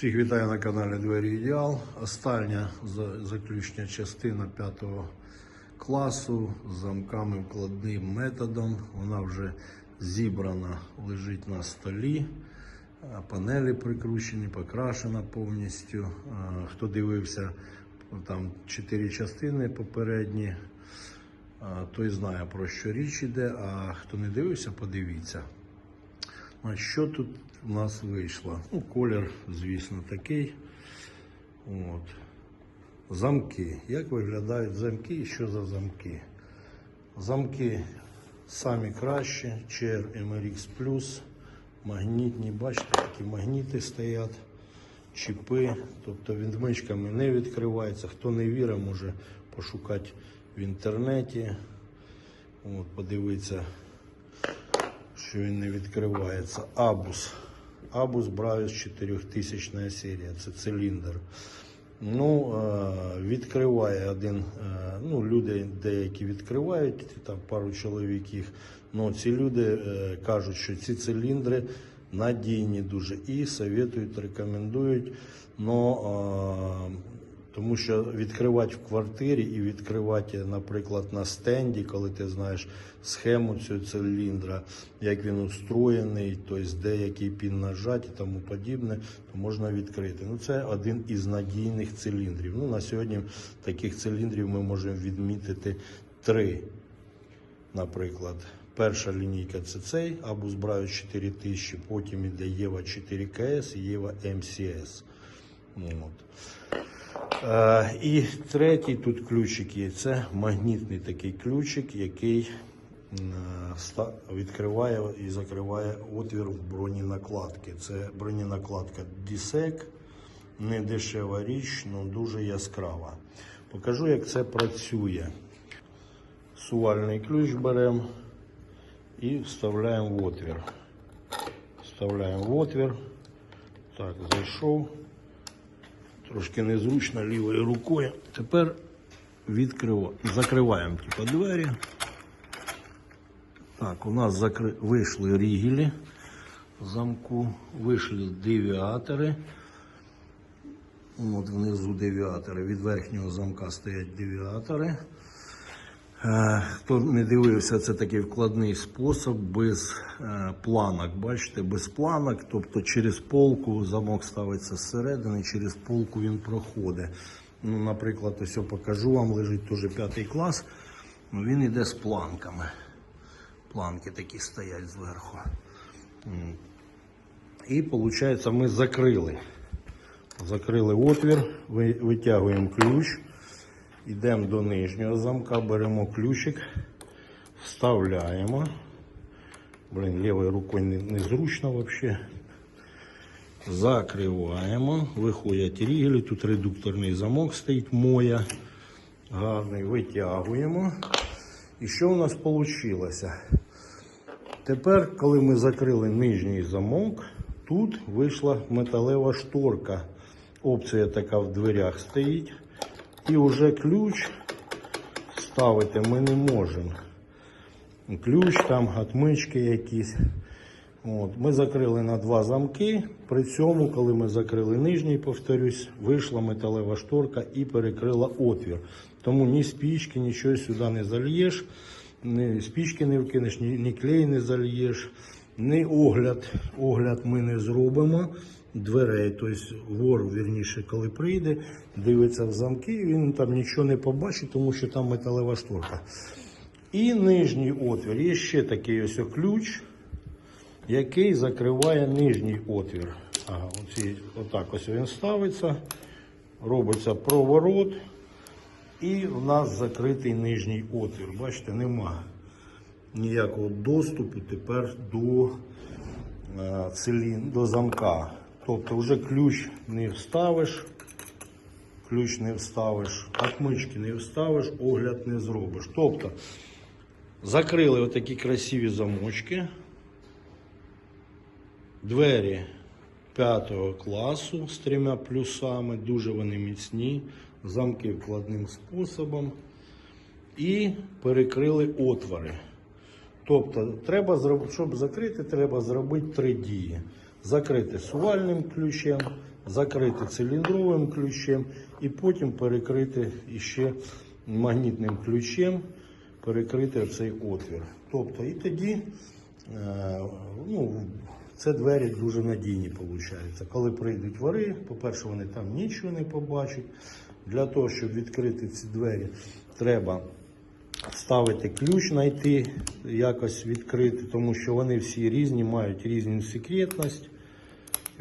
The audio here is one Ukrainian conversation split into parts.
Всіх вітаю на каналі Двері Ідеал. Остання за- заключна частина п'ятого класу з замками вкладним методом. Вона вже зібрана, лежить на столі. Панелі прикручені, покрашена повністю. Хто дивився, там чотири частини попередні, той знає про що річ іде, а хто не дивився, подивіться. А що тут у нас вийшло? Ну, колір, звісно, такий. От. Замки. Як виглядають замки і що за замки? Замки самі кращі, CR MRX магнітні, бачите, такі магніти стоять, чіпи, тобто відмичками не відкривається. Хто не вірить, може пошукати в інтернеті. От, подивитися що він не відкривається. Абус. Абус Бравіс 4000 серія. Це циліндр. Ну, е, відкриває один. е, Ну, люди деякі відкривають, там пару чоловік їх. Ну, ці люди е, кажуть, що ці циліндри надійні дуже і советують, рекомендують. Но, тому що відкривати в квартирі і відкривати, наприклад, на стенді, коли ти знаєш схему цього циліндра, як він устроєний, тобто де який пін нажати і тому подібне, то можна відкрити. Ну, це один із надійних циліндрів. Ну, на сьогодні таких циліндрів ми можемо відмітити три. Наприклад, перша лінійка це цей Bravus 4000, потім іде Єва 4 КС і Єва МСС. Е, І третій тут ключик є. Це магнітний такий ключик, який відкриває і закриває отвір в броненакладки. Це броненакладка DSEC, не дешева річ, але дуже яскрава. Покажу, як це працює. Сувальний ключ беремо і вставляємо в отвір. Вставляємо в отвір. Так, зайшов. Трошки незручно лівою рукою. Тепер відкриваємо, закриваємо типу, двері. Так, у нас закри... вийшли рігелі замку, вийшли девіатори. От внизу девіатори. Від верхнього замка стоять девіатори. Е, Хто не дивився, це такий вкладний спосіб без е, планок. Бачите, без планок, тобто через полку замок ставиться зсередини, через полку він проходить. Ну, наприклад, ось я покажу вам, лежить теж п'ятий клас. Ну, він йде з планками. Планки такі стоять зверху. І виходить, ми закрили. Закрили отвір, витягуємо ключ. Йдемо до нижнього замка, беремо ключик, вставляємо. Блін, лівою рукою не- незручно взагалі. Закриваємо, виходять рігелі, тут редукторний замок стоїть моя. Гарний, витягуємо. І що у нас вийшло? Тепер, коли ми закрили нижній замок, тут вийшла металева шторка. Опція така в дверях стоїть. І вже ключ ставити ми не можемо. Ключ, там отмички якісь. От. Ми закрили на два замки. При цьому, коли ми закрили нижній, повторюсь, вийшла металева шторка і перекрила отвір. Тому ні спічки, нічого сюди не зальєш, ні спічки не вкинеш, ні, ні клей не зальєш, ні огляд. Огляд ми не зробимо дверей. Тобто вор, вірніше, коли прийде, дивиться в замки, він там нічого не побачить, тому що там металева шторка. І нижній отвір. Є ще такий ось ключ який закриває нижній отвір. Ага, оці, отак ось він ставиться, робиться проворот, і в нас закритий нижній отвір. Бачите, нема ніякого доступу тепер до, е, цилін, до замка. Тобто вже ключ не вставиш, ключ не вставиш, отмички не вставиш, огляд не зробиш. Тобто закрили отакі красиві замочки. Двері п'ятого класу з трьома плюсами, дуже вони міцні, замки вкладним способом. І перекрили отвори. Тобто, треба, щоб закрити, треба зробити три дії. Закрити сувальним ключем, закрити циліндровим ключем і потім перекрити іще магнітним ключем, перекрити цей отвір. Тобто і тоді е, ну, це двері дуже надійні виходить. Коли прийдуть вори, по-перше, вони там нічого не побачать. Для того, щоб відкрити ці двері, треба вставити ключ, знайти, якось відкрити, тому що вони всі різні, мають різну секретність.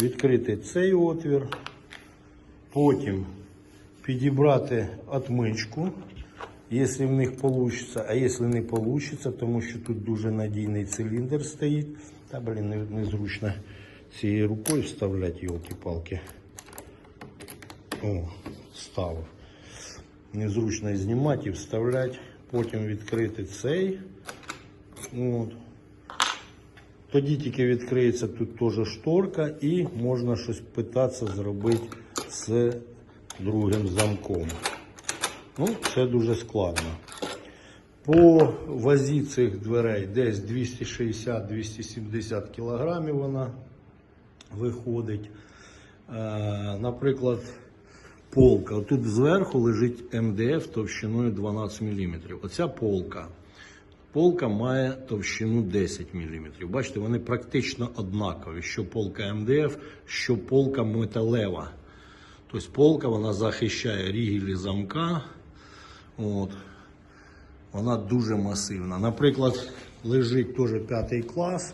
Відкрити цей отвір, потім підібрати отмичку, якщо в них вийде, а якщо не вийде, тому що тут дуже надійний циліндр стоїть. Та, блін, незручно цією рукою вставляти йолки-палки. О, ставив. Незручно знімати і вставляти. Потім відкрити цей. От. Тоді тільки відкриється тут теж шторка і можна щось питатися зробити з другим замком. Ну, це дуже складно. По вазі цих дверей десь 260-270 кг вона виходить. Е, наприклад, полка. Тут зверху лежить МДФ товщиною 12 мм. Оця полка. Полка має товщину 10 мм. Бачите, вони практично однакові. Що полка МДФ, що полка металева. Тобто полка вона захищає рігелі замка. От. Вона дуже масивна. Наприклад, лежить теж п'ятий клас.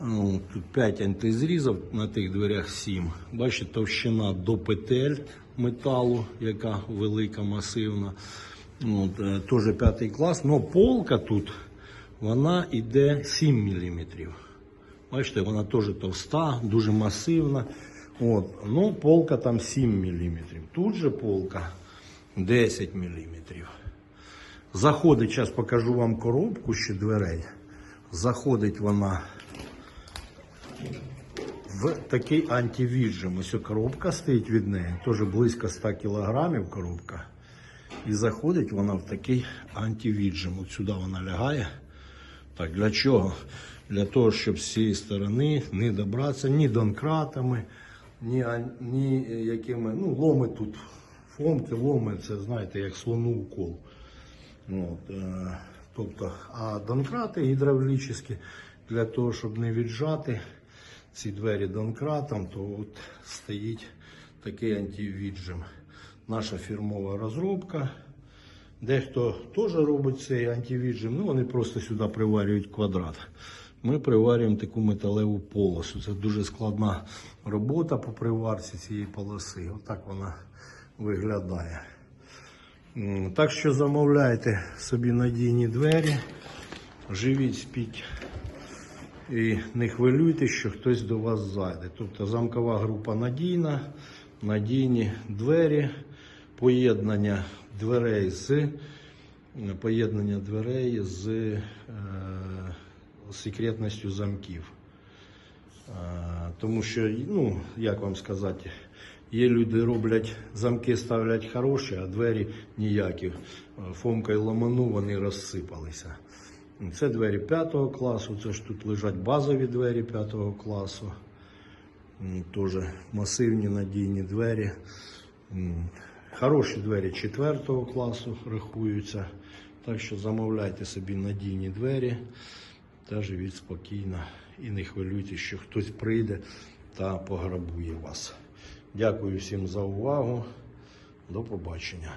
Ну, Тут 5 антизрізів, на тих дверях 7. Бачите, товщина до петель металу, яка велика, масивна. От, е, теж п'ятий клас. але полка тут вона йде 7 мм. Бачите, вона теж товста, дуже масивна. От, ну, полка там 7 мм. Тут же полка 10 мм. Заходить, зараз покажу вам коробку ще дверей. Заходить вона в такий антивіджим. Ось коробка стоїть від неї, теж близько 100 кілограмів коробка. І заходить вона в такий антивіджим. От сюди вона лягає. Так, для чого? Для того, щоб з цієї сторони не добратися ні донкратами, ні, ні якими. Ну, ломи тут. Фомки, ломи, це знаєте, як слону укол. От, е, тобто, а донкрати гідравлічні для того, щоб не віджати ці двері донкратом, то от стоїть такий антивіджим. Наша фірмова розробка. Дехто теж робить цей антивіджим, ну вони просто сюди приварюють квадрат. Ми приварюємо таку металеву полосу. Це дуже складна робота по приварці цієї полоси. Отак вона виглядає. Так що замовляйте собі надійні двері, живіть, спіть і не хвилюйтесь, що хтось до вас зайде. Тобто замкова група надійна, надійні двері, поєднання дверей з поєднання дверей з е, секретністю замків. А, Тому що, ну, як вам сказати, є люди роблять, замки ставлять хороші, а двері ніякі. Фомкою ламану вони розсипалися. Це двері п'ятого класу, це ж тут лежать базові двері п'ятого класу. М, Теж масивні надійні двері. Хороші двері четвертого класу рахуються. Так що замовляйте собі надійні двері та живіть спокійно і не хвилюйтесь, що хтось прийде та пограбує вас. Дякую всім за увагу. До побачення.